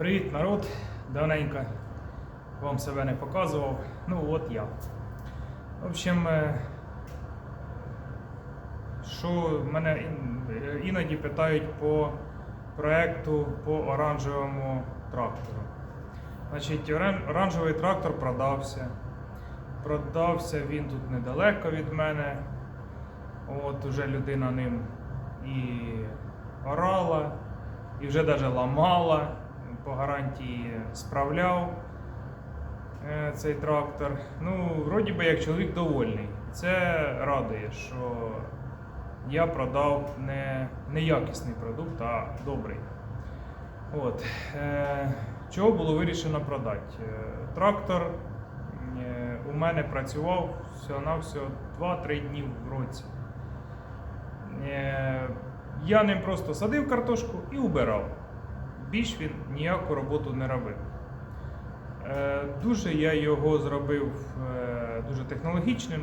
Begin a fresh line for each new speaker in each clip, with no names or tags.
Привіт, народ! Давненько вам себе не показував. Ну от я. В общем, е, що мене е, іноді питають по проекту по оранжевому трактору. Значить, оранжевий трактор продався. Продався він тут недалеко від мене. От уже людина ним і орала, і вже навіть ламала, по гарантії справляв е, цей трактор. Ну, вроді би, як чоловік довольний. Це радує, що я продав не, не якісний продукт, а добрий. От. Е, чого було вирішено продати? Е, трактор у мене працював всього-навсього 2-3 дні в році. Я ним просто садив картошку і убирав. Більш він ніяку роботу не робив. Е, Дуже я його зробив е, дуже технологічним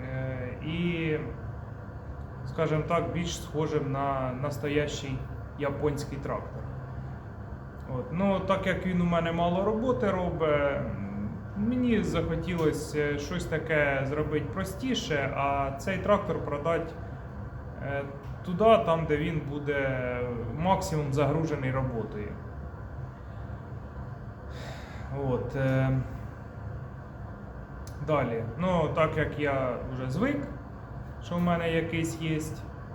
е, і, скажімо так, більш схожим на настоящий японський трактор. От. Ну, так як він у мене мало роботи робить, мені захотілося щось таке зробити простіше, а цей трактор продати туди, там, де він буде максимум загружений роботою. От. Е, далі. Ну, так як я вже звик, що в мене якийсь є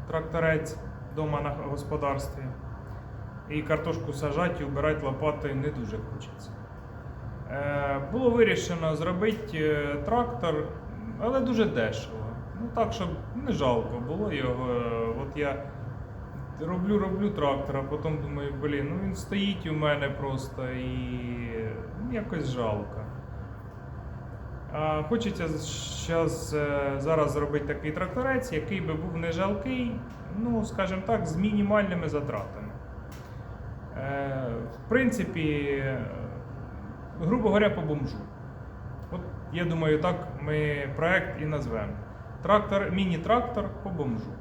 тракторець вдома на господарстві. І картошку сажати і вбирати лопатою не дуже хочеться. Е, було вирішено зробити е, трактор, але дуже дешево. Ну так, щоб не жалко було його. От я роблю, роблю трактор, а потім думаю, блін, ну він стоїть у мене просто і ну, якось жалко. А хочеться щас, е, зараз зробити такий тракторець, який би був не жалкий, ну, скажімо так, з мінімальними затратами. Е, В принципі, грубо говоря, по бомжу. От я думаю, так ми проект і назвемо. Трактор, міні-трактор по бомжу.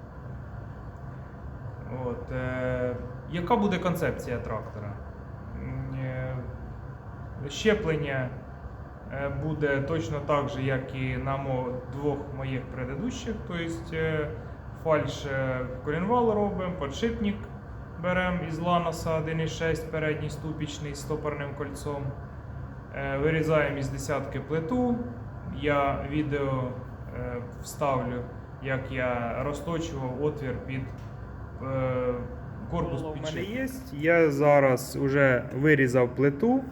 От, е, яка буде концепція трактора? Е, Щеплення е, буде точно так же, як і на двох моїх предыдущих. Тобто е, фальш е, колінвал робимо, подшипник беремо із Ланоса 1.6 передній ступічний з стопорним кольцом. Е, Вирізаємо із десятки плиту. Я відео вставлю, як я розточував отвір під е, корпус
Було в мене
підшипника. Я зараз вже вирізав плиту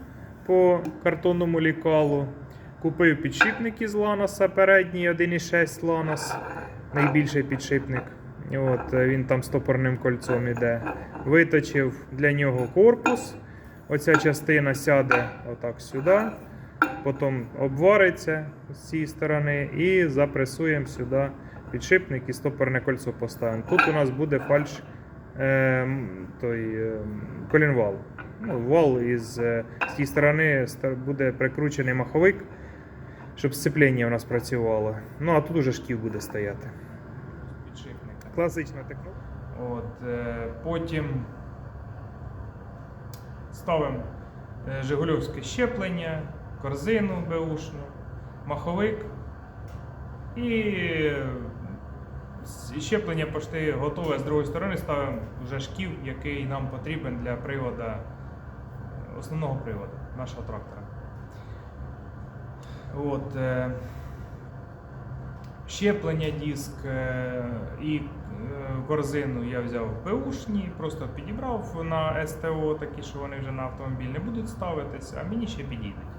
по картонному лікалу. Купив підшипник із Ланоса, передній 1.6 Ланос, найбільший підшипник. От, е, він там стопорним кольцом іде. Виточив для нього корпус. Оця частина сяде отак сюди, потім обвариться з цієї сторони і запресуємо сюди підшипник і стопорне кольцо поставимо. Тут у нас буде фальш е, той, е, колінвал. Ну, вал із е, з тієї сторони буде прикручений маховик, щоб сцеплення у нас працювало. Ну а тут уже шків буде стояти. Підшипника. Класична технологія. От, е, потім ставимо е, Жигульовське щеплення, корзину беушну, маховик і е, щеплення почти готове з другої сторони. Ставимо вже шків, який нам потрібен для приводу, е, основного приводу нашого трактора. От, е, щеплення диск і корзину я взяв беушні, просто підібрав на СТО, такі, що вони вже на автомобіль не будуть ставитися, а мені ще підійдуть.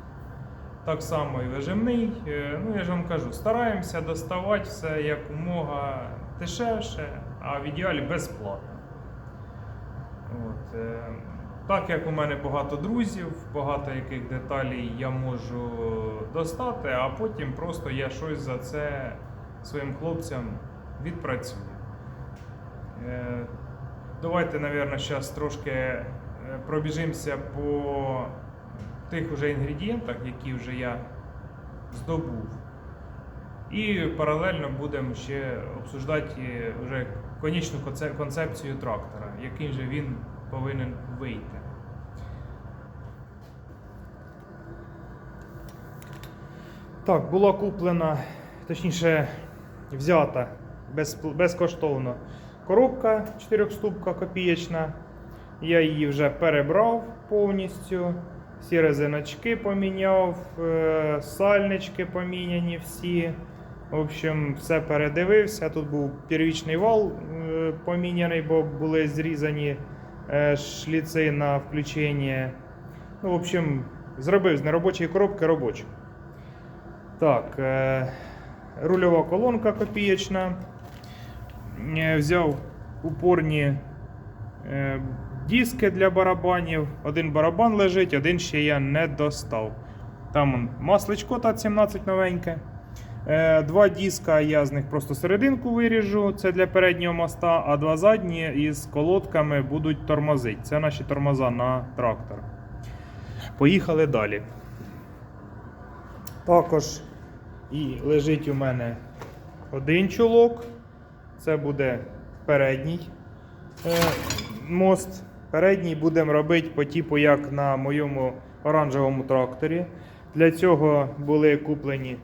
Так само і вижимний. Е, Ну, я ж вам кажу, стараємося доставати все якомога дешевше, а в ідеалі безплатно. От, е, так як у мене багато друзів, багато яких деталей я можу достати, а потім просто я щось за це своїм хлопцям відпрацюю. Е, Давайте, мабуть, зараз трошки пробіжимося по тих уже інгредієнтах, які вже я здобув. І паралельно будемо ще обсуждати е, вже конічну концепцію трактора, яким же він повинен вийти. Так, була куплена, точніше, взята без, безкоштовно коробка 4 копієчна. Я її вже перебрав повністю. Всі резиночки поміняв, е, сальнички поміняні всі. В общем, все передивився. Тут був первічний вал е, поміняний, бо були зрізані е, шліци на включення. Ну, в общем, зробив з неробочої коробки робочу. Так, рульова колонка копієчна. Взяв упорні диски для барабанів. Один барабан лежить, один ще я не достав. Там масличко та 17 новеньке. Е, Два диска я з них просто серединку виріжу, це для переднього моста, а два задні із колодками будуть тормозити. Це наші тормоза на трактор. Поїхали далі. Також і лежить у мене один чулок. Це буде передній е, мост. Передній будемо робити по типу, як на моєму оранжевому тракторі. Для цього були куплені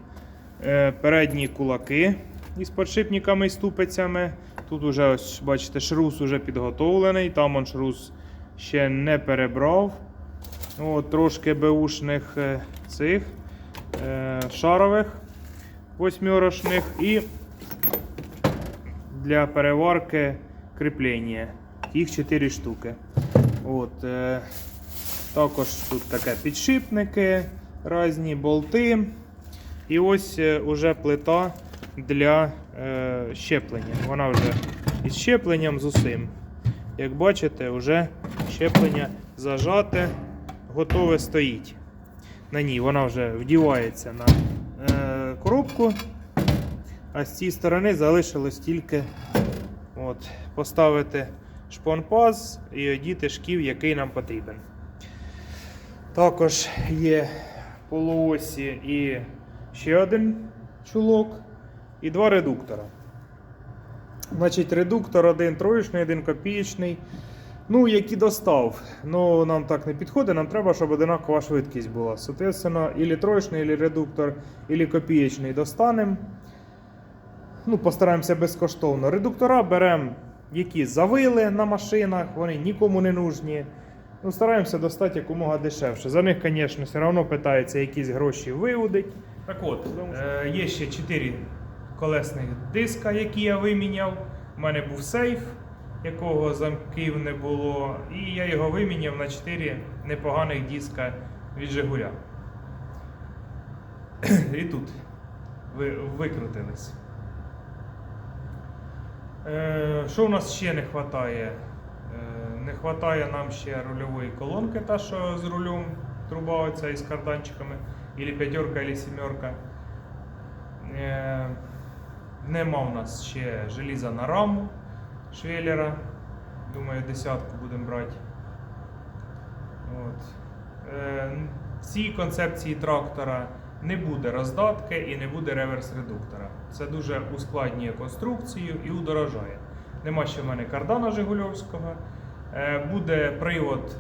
е, передні кулаки із подшипниками і ступицями. Тут уже ось бачите, шрус уже підготовлений, там он шрус ще не перебрав. От, трошки беушних е, цих е, шарових восьмерочних і для переварки кріплення. Їх 4 штуки. От, е, також тут таке підшипники, різні болти. І ось е, уже плита для е, щеплення. Вона вже із щепленням з усім. Як бачите, вже щеплення зажате, готове стоїть. На ній вона вже вдівається на е, коробку. А з цієї сторони залишилось тільки от, поставити шпонпаз і одіти шків, який нам потрібен. Також є полуосі і ще один чулок і два редуктора. Значить, редуктор один троєчний, один копієчний. Ну, які достав. Ну, нам так не підходить, нам треба, щоб одинакова швидкість була. Соответственно, ілі троєчний, ілі редуктор, ілі копієчний достанемо. Ну, постараємося безкоштовно. Редуктора беремо, які завили на машинах, вони нікому не нужні. Ну, стараємося достати якомога дешевше. За них, звісно, все одно питається якісь гроші виудить. Так от, е, є ще 4 колесних диска, які я виміняв. У мене був сейф, якого замків не було. І я його виміняв на 4 непоганих диска від Жигуля. І тут ви, викрутились. Е, Що у нас ще не вистачає? Не вистачає нам ще рульової колонки, та що з рулем труба оця із карданчиками, або п'ятерка, або сімерка. Е, Нема у нас ще желіза на раму швеллера. Думаю, десятку будемо брати. От. Е, концепції трактора не буде роздатки і не буде реверс-редуктора. Це дуже ускладнює конструкцію і удорожає. Нема ще в мене кардана Жигульовського. Е, Буде привод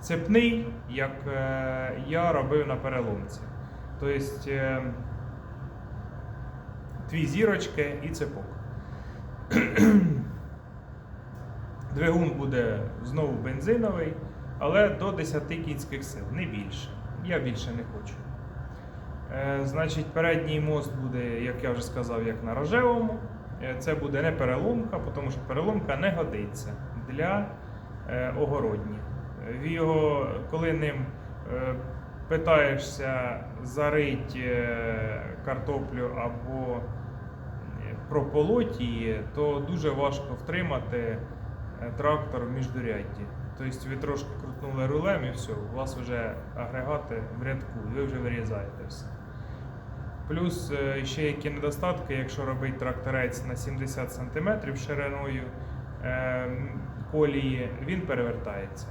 цепний, як е, я робив на переломці. Тобто е, дві зірочки і цепок. Двигун буде знову бензиновий, але до 10 кінських сил, не більше. Я більше не хочу. Е, Значить, передній мост буде, як я вже сказав, як на рожевому. Е, Це буде не переломка, тому що переломка не годиться для е, огородні. Його, коли ним питаєшся зарить е, картоплю або прополоть її, то дуже важко втримати трактор в міждурядді. Тобто ви трошки крутнули рулем і все, у вас вже агрегати в рядку, ви вже вирізаєте все. Плюс е, ще які недостатки, якщо робити тракторець на 70 см шириною е, колії, він перевертається.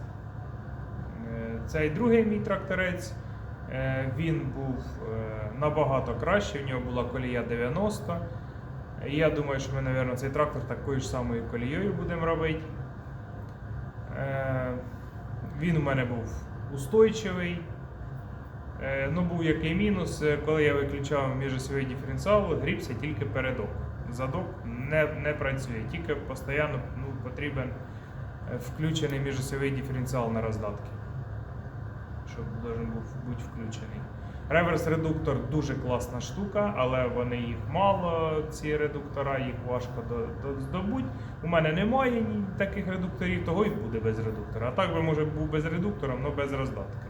Е, Цей другий мій тракторець, він був набагато кращий, в нього була колія 90. Я думаю, що ми, мабуть, цей трактор такою ж самою колією будемо робити. Він у мене був устойчивий. Е, Ну, був який мінус, е, коли я виключав міжосьовий диференціал, грівся тільки передок. Задок не, не працює, тільки постійно ну, потрібен е, включений міжосьовий диференціал на роздатки, щоб должен був бути включений. Реверс-редуктор дуже класна штука, але вони їх мало, ці редуктора, їх важко до, до, здобуть. У мене немає таких редукторів, того і буде без редуктора. А так би може був без редуктора, але без роздатки.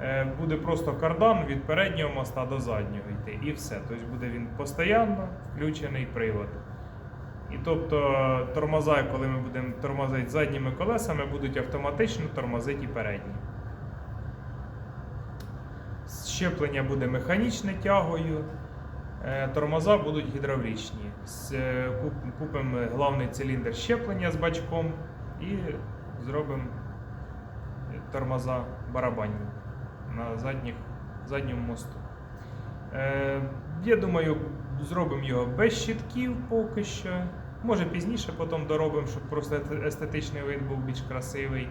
Е, Буде просто кардан від переднього моста до заднього йти. І все. Тобто буде він постійно включений привод. І тобто тормоза, коли ми будемо тормозити задніми колесами, будуть автоматично тормозити і передні. Щеплення буде механічне тягою, е, тормоза будуть гідравлічні. Е, куп- Купимо головний циліндр щеплення з бачком і зробимо тормоза барабанні на задніх, задньому мосту. Е, я думаю, зробимо його без щитків поки що. Може пізніше потім доробимо, щоб просто естетичний вид був більш красивий.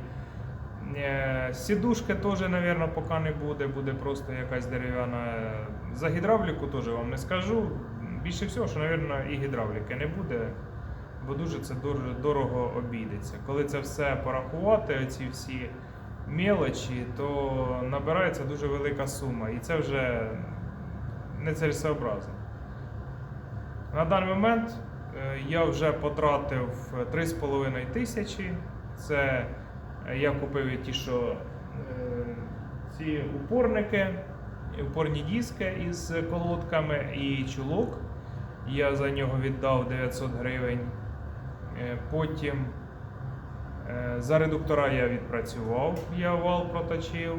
Е, Сідушки теж, мабуть, поки не буде, буде просто якась дерев'яна. За гідравліку теж вам не скажу. Більше всього, що, мабуть, і гідравліки не буде, бо дуже це дуже дорого обійдеться. Коли це все порахувати, оці всі мелочі, то набирається дуже велика сума. І це вже не цілесообразно. На даний момент е, я вже потратив 3,5 тисячі. Це е, я купив ті, що е, ці упорники, упорні диски із колодками і чулок. Я за нього віддав 900 гривень. Е, Потім е, за редуктора я відпрацював, я вал проточив.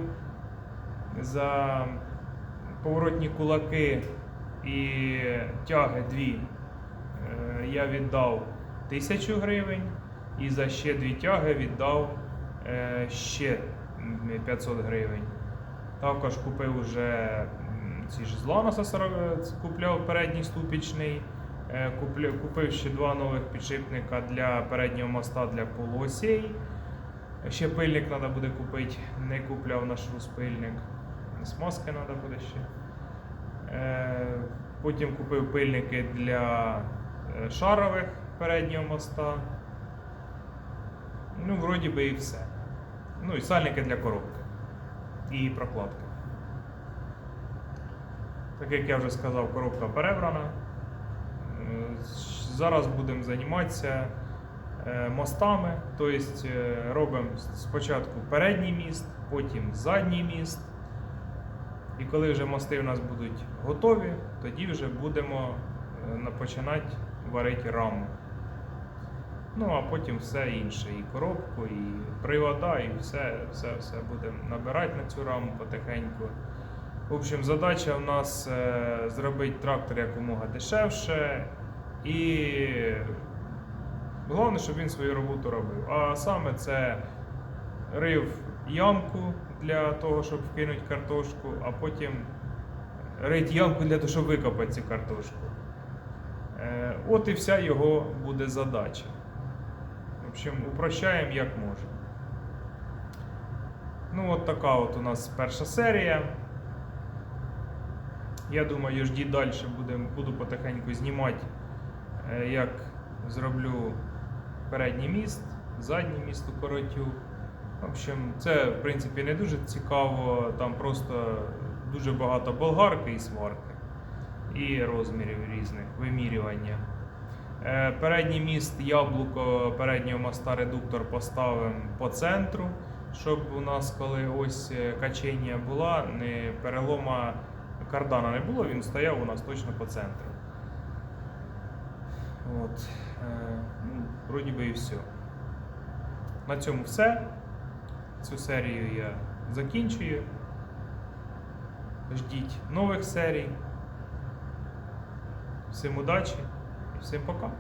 За поворотні кулаки і тяги дві е, я віддав 1000 гривень. І за ще дві тяги віддав е, ще 500 гривень. Також купив вже ці ж з Ланоса 40, е, ц- купляв передній ступічний. Е, Купив ще два нових підшипника для переднього моста для полуосей. Ще пильник треба буде купити, не купляв на шрус пильник. Смазки треба буде ще. Е, Потім купив пильники для е, шарових переднього моста. Ну, вроді би і все. Ну і сальники для коробки. І прокладки. Так як я вже сказав, коробка перебрана. Зараз будемо займатися е, мостами. Тобто е, робимо спочатку передній міст, потім задній міст. І коли вже мости у нас будуть готові, тоді вже будемо е, починати варити раму. Ну, а потім все інше, і коробку, і привода, і все, все, все будемо набирати на цю раму потихеньку. В общем, задача в нас зробити трактор якомога дешевше і головне, щоб він свою роботу робив. А саме це рив ямку для того, щоб вкинути картошку, а потім рить ямку для того, щоб викопати цю картошку. Е, От і вся його буде задача. В общем, упрощаємо як можемо. Ну, от така от у нас перша серія. Я думаю, ждіть далі, буду потихеньку знімати, як зроблю передній міст, задній міст укоротю. В общем, це в принципі не дуже цікаво, там просто дуже багато болгарки і сварки, і розмірів різних, вимірювання. Е, Передній міст яблуко переднього моста редуктор поставимо по центру, щоб у нас, коли ось е, качення була, не перелома кардана не було, він стояв у нас точно по центру. От. Е, ну, вроді би і все. На цьому все. Цю серію я закінчую. Ждіть нових серій. Всім удачі і всім пока.